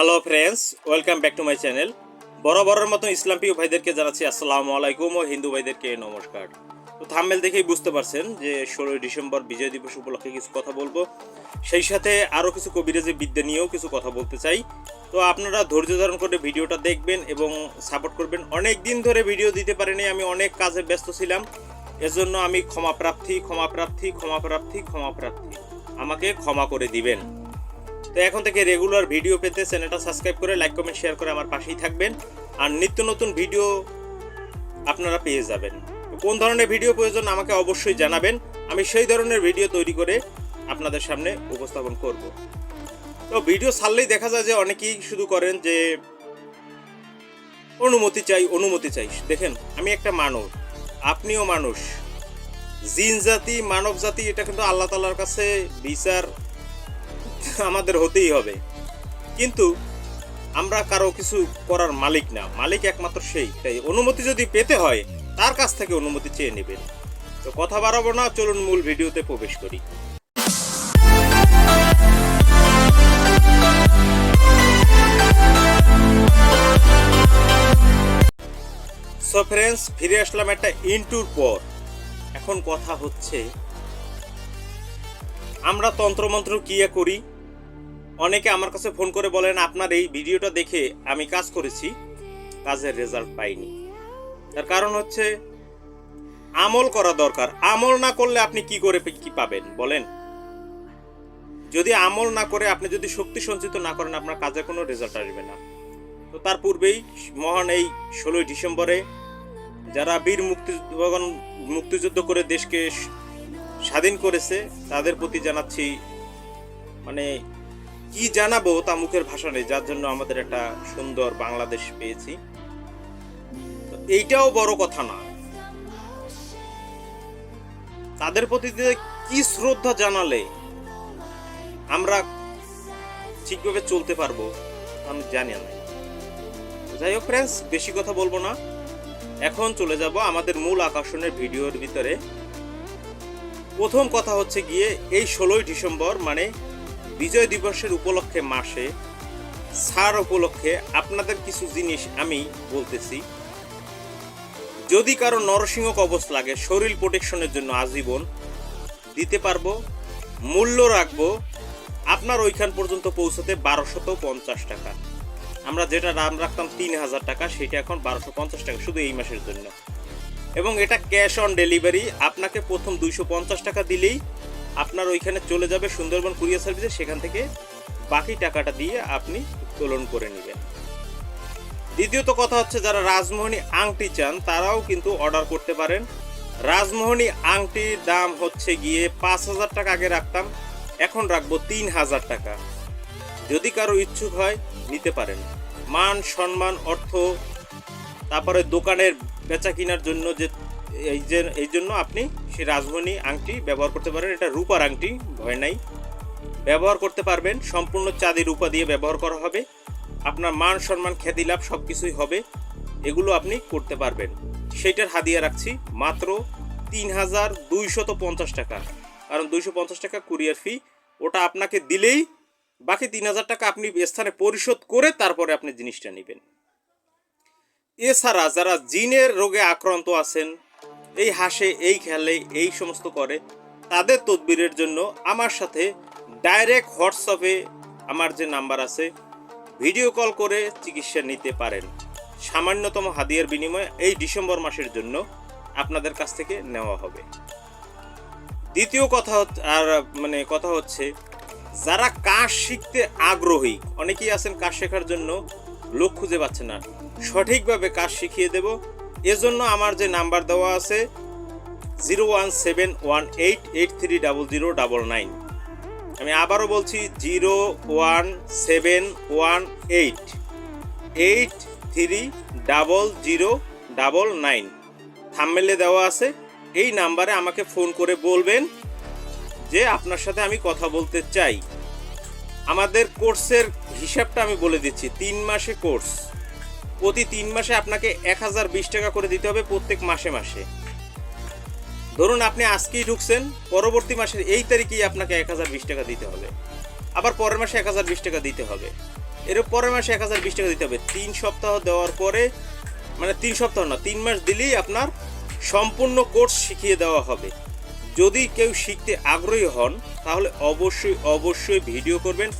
Hello friends welcome back to my channel বরাবরের মতো ইসলাম প্রিয় ভাইদেরকে জানাচ্ছি আসসালামু আলাইকুম ও হিন্দু ভাইদেরকে নমস্কার। তো থাম্বেল দেখেই বুঝতে পারছেন যে ষোলোই ডিসেম্বর বিজয় দিবস উপলক্ষে কিছু কথা বলব। সেই সাথে আরও কিছু কবিরাজি বিদ্যা নিয়েও কিছু কথা বলতে চাই। তো আপনারা ধৈর্য ধারণ করে ভিডিওটা দেখবেন এবং সাপোর্ট করবেন। অনেক দিন ধরে ভিডিও দিতে পারিনি, আমি অনেক কাজে ব্যস্ত ছিলাম। এজন্য আমি ক্ষমা প্রার্থী ক্ষমা প্রার্থী ক্ষমা প্রার্থী ক্ষমা প্রার্থী। আমাকে ক্ষমা করে দিবেন। তো এখন থেকে রেগুলার ভিডিও পেতে চ্যানেলটা সাবস্ক্রাইব করে লাইক কমেন্ট শেয়ার করে আমার পাশেই থাকবেন। আর নিত্য নতুন ভিডিও আপনারা পেয়ে যাবেন। কোন ধরনের ভিডিও প্রয়োজন আমাকে অবশ্যই জানাবেন। আমি সেই ধরনের ভিডিও তৈরি করে আপনাদের সামনে উপস্থাপন করব। তো ভিডিও ছাড়লেই দেখা যায় যে অনেকেই শুধু করেন যে, অনুমতি চাই অনুমতি চাই। দেখেন, আমি একটা মানুষ, আপনিও মানুষ। জিন জাতি, মানব জাতি, এটা কিন্তু আল্লাহ তালার কাছে বিচার আমাদের হতেই হবে। কিন্তু আমরা কারও কিছু করার মালিক না। মালিক একমাত্র সেই। তাই অনুমতি যদি পেতে হয়, তার কাছ থেকে অনুমতি চেয়ে নেবেন। তো কথা বাড়াবো না, চলুন মূল ভিডিওতে প্রবেশ করি। সো ফ্রেন্ডস ফিরে আসলাম একটা ইন্টুর পর। এখন কথা হচ্ছে, আমরা তন্ত্রমন্ত্র কিয়া করি অনেকে আমার কাছে ফোন করে বলেন, আপনার এই ভিডিওটা দেখে আমি কাজ করেছি, কাজের রেজাল্ট পাইনি। তার কারণ হচ্ছে, আমল করা দরকার। আমল না করলে আপনি কি করে কি পাবেন? বলেন। যদি আমল না করে, আপনি যদি শক্তি সঞ্চিত না করেন, আপনার কাজে কোনো রেজাল্ট আসবে না। তো তার পূর্বেই মহান এই ষোলোই ডিসেম্বরে যারা বীর মুক্তি মুক্তিযুদ্ধ করে দেশকে স্বাধীন করেছে, তাদের প্রতি জানাচ্ছি মানে কি জানাব তা মুখের ভাষা নেই, যার জন্য আমাদের একটা সুন্দর বাংলাদেশ পেয়েছি। এইটাও বড় কথা না। তাদের প্রতি কি শ্রদ্ধা জানালে আমরা ঠিকভাবে চলতে পারব আমি জানি না। যাই হোক ফ্রেন্ডস বেশি কথা বলব না। এখন চলে যাব আমাদের মূল আকর্ষণের ভিডিওর ভিতরে। প্রথম কথা হচ্ছে গিয়ে এই ষোলোই ডিসেম্বর মানে বিজয় দিবসের উপলক্ষে মাসে, ছাড় উপলক্ষে আপনাদের কিছু জিনিস আমি বলতেছি। যদি কারও নরসিংহ কবচ লাগে, শরীর প্রোটেকশনের জন্য আজীবন দিতে পারব, মূল্য রাখব, আপনার ওইখান পর্যন্ত পৌঁছতে বারোশত পঞ্চাশ টাকা। আমরা যেটা দাম রাখতাম তিন হাজার টাকা, সেটা এখন বারোশো পঞ্চাশ টাকা, শুধু এই মাসের জন্য। এবং এটা ক্যাশ অন ডেলিভারি আপনাকে প্রথম দুইশো পঞ্চাশ টাকা দিলেই আপনার ওইখানে চলে যাবে সুন্দরবন কুরিয়ার সার্ভিসে, সেখান থেকে বাকি টাকাটা দিয়ে আপনি উত্তোলন করে নেবেন। দ্বিতীয়ত কথা হচ্ছে, যারা রাজমোহনী আংটি চান, তারাও কিন্তু অর্ডার করতে পারেন। রাজমোহনী আংটির দাম হচ্ছে গিয়ে পাঁচ হাজার টাকা আগে রাখতাম, এখন রাখব তিন হাজার টাকা। যদি কারও ইচ্ছুক হয়, নিতে পারেন। মান, সম্মান, অর্থ, তারপরে দোকানের বেচা কেনার জন্য যে, এই যে, এই জন্য আপনি সেই রাজমণি আংটি ব্যবহার করতে পারেন, এটা রূপার আংটি, ভয় নাই। ব্যবহার করতে পারবেন, সম্পূর্ণ চাঁদি রূপা দিয়ে ব্যবহার করা হবে। আপনার মান, সম্মান, খ্যাতি, লাভ সব কিছুই হবে। এগুলো আপনি করতে পারবেন। সেইটার হাদিয়া রাখছি, মাত্র তিন হাজার দুইশত পঞ্চাশ টাকা। কারণ দুইশো পঞ্চাশ টাকা কুরিয়ার ফি, ওটা আপনাকে দিলেই বাকি তিন হাজার টাকা আপনি স্থানে পরিশোধ করে তারপরে আপনি জিনিসটা নেবেন। এছাড়া যারা জিনের রোগে আক্রান্ত আছেন এই হাসে, এই খেলে, এই সমস্ত করে, তাদের তদবিরের জন্য আমার সাথে ডাইরেক্ট হোয়াটসঅ্যাপে আমার যে নাম্বার আছে ভিডিও কল করে চিকিৎসা নিতে পারেন। সামান্যতম হাদিয়ার বিনিময়ে এই ডিসেম্বর মাসের জন্য আপনাদের কাছ থেকে নেওয়া হবে। দ্বিতীয় কথা আর মানে কথা হচ্ছে, যারা কাজ শিখতে আগ্রহী, অনেকেই আছেন কাজ শেখার জন্য, লোক খুঁজে পাচ্ছে না। সঠিকভাবে কাজ শিখিয়ে দেব এজন্য আমার যে নাম্বার দেওয়া আছে zero one seven one eight eight three double zero double nine. আমি আবারও বলছি zero one seven one eight eight three double zero double nine. থাম্মেলে দেওয়া আছে, এই নাম্বারে আমাকে ফোন করে বলবেন যে আপনার সাথে আমি কথা বলতে চাই। আমাদের কোর্সের হিসাবটা আমি বলে দিচ্ছি, তিন মাসে কোর্স। প্রতি তিন মাসে আপনাকে এক হাজার বিশ টাকা করে দিতে হবে প্রত্যেক মাসে মাসে। ধরুন আপনি আজকেই ঢুকছেন, পরবর্তী মাসের এই তারিখেই আপনাকে এক হাজার বিশ টাকা দিতে হবে। আবার পরের মাসে এক হাজার বিশ টাকা দিতে হবে। এর পরের মাসে এক হাজার বিশ টাকা দিতে হবে। তিন সপ্তাহ দেওয়ার পরে মানে তিন সপ্তাহ না, তিন মাস দিলেই আপনার সম্পূর্ণ কোর্স শিখিয়ে দেওয়া হবে। যদি কেউ শিখতে আগ্রহী হন, তাহলে অবশ্যই অবশ্যই ভিডিও করবেন।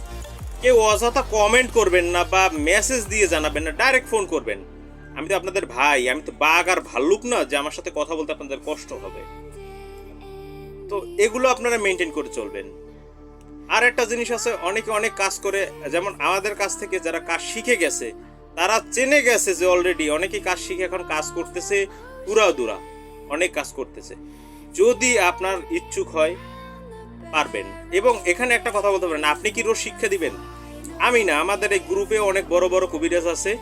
কেউ অযথা কমেন্ট করবেন না বা মেসেজ দিয়ে জানাবেন না ডাইরেক্ট ফোন করবেন। আমি তো আপনাদের ভাই, আমি তো বাঘ আর ভাল্লুক না যে আমার সাথে কথা বলতে আপনাদের কষ্ট হবে। তো এগুলো আপনারা মেনটেন করে চলবেন। আর একটা জিনিস আছে, অনেকে অনেক কাজ করে, যেমন আমাদের কাছ থেকে যারা কাজ শিখে গেছে, তারা চেনে গেছে যে অলরেডি অনেকেই কাজ শিখে এখন কাজ করতেছে পুরা দুরা অনেক কাজ করতেছে। যদি আপনার ইচ্ছুক হয় পারবেন। এবং এখানে একটা কথা বলতে পারেন, আপনি কি রোজ শিক্ষা দিবেন? আমি না, আমাদের এই গ্রুপে অনেক বড় বড় কবিরাজ আছে।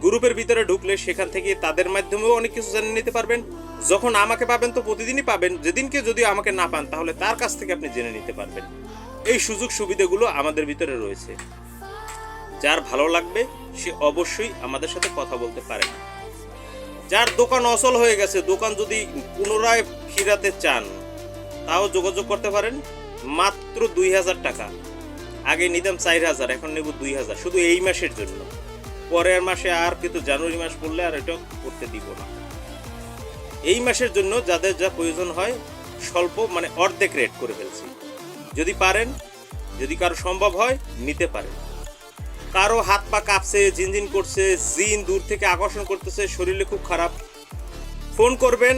গ্রুপের ভিতরে ঢুকলে সেখান থেকে তাদের মাধ্যমেও অনেক কিছু জানিয়ে নিতে পারবেন। যখন আমাকে পাবেন তো প্রতিদিনই পাবেন, যেদিনকে যদি আমাকে না পান, তাহলে তার কাছ থেকে আপনি জেনে নিতে পারবেন। এই সুযোগ সুবিধাগুলো আমাদের ভিতরে রয়েছে। যার ভালো লাগবে, সে অবশ্যই আমাদের সাথে কথা বলতে পারে। যার দোকান অচল হয়ে গেছে, দোকান যদি পুনরায় ফিরাতে চান তাও যোগাযোগ করতে পারেন মাত্র দুই হাজার টাকা। আগে নিতাম চার হাজার, এখন নেব দুই হাজার। শুধু এই মাসের জন্য। পরের মাসে আর কিন্তু জানুয়ারি মাস পড়লে আর এটা করতে দিব না। এই মাসের জন্য যাদের যা প্রয়োজন হয়, স্বল্প মানে অর্ধেক রেট করে ফেলছি। যদি পারেন, যদি কারও সম্ভব হয়, নিতে পারেন। কারও হাত পা কাঁপছে জিনজিন করছে, জিন দূর থেকে আকর্ষণ করতেছে, শরীরে খুব খারাপ, ফোন করবেন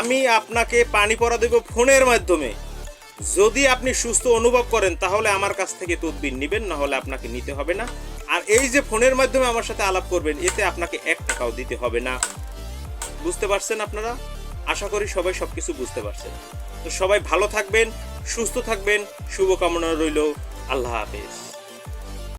আমি আপনাকে পানি পরা দেব ফোনের মাধ্যমে। যদি আপনি সুস্থ অনুভব করেন, তাহলে আমার কাছ থেকে তদবির নেবেন না হলে আপনাকে নিতে হবে না। আর এই যে ফোনের মাধ্যমে আমার সাথে আলাপ করবেন, এতে আপনাকে এক টাকাও দিতে হবে না। বুঝতে পারছেন আপনারা? আশা করি সবাই সব কিছু বুঝতে পারছেন। তো সবাই ভালো থাকবেন, সুস্থ থাকবেন, শুভকামনা রইল। আল্লাহ হাফেজ।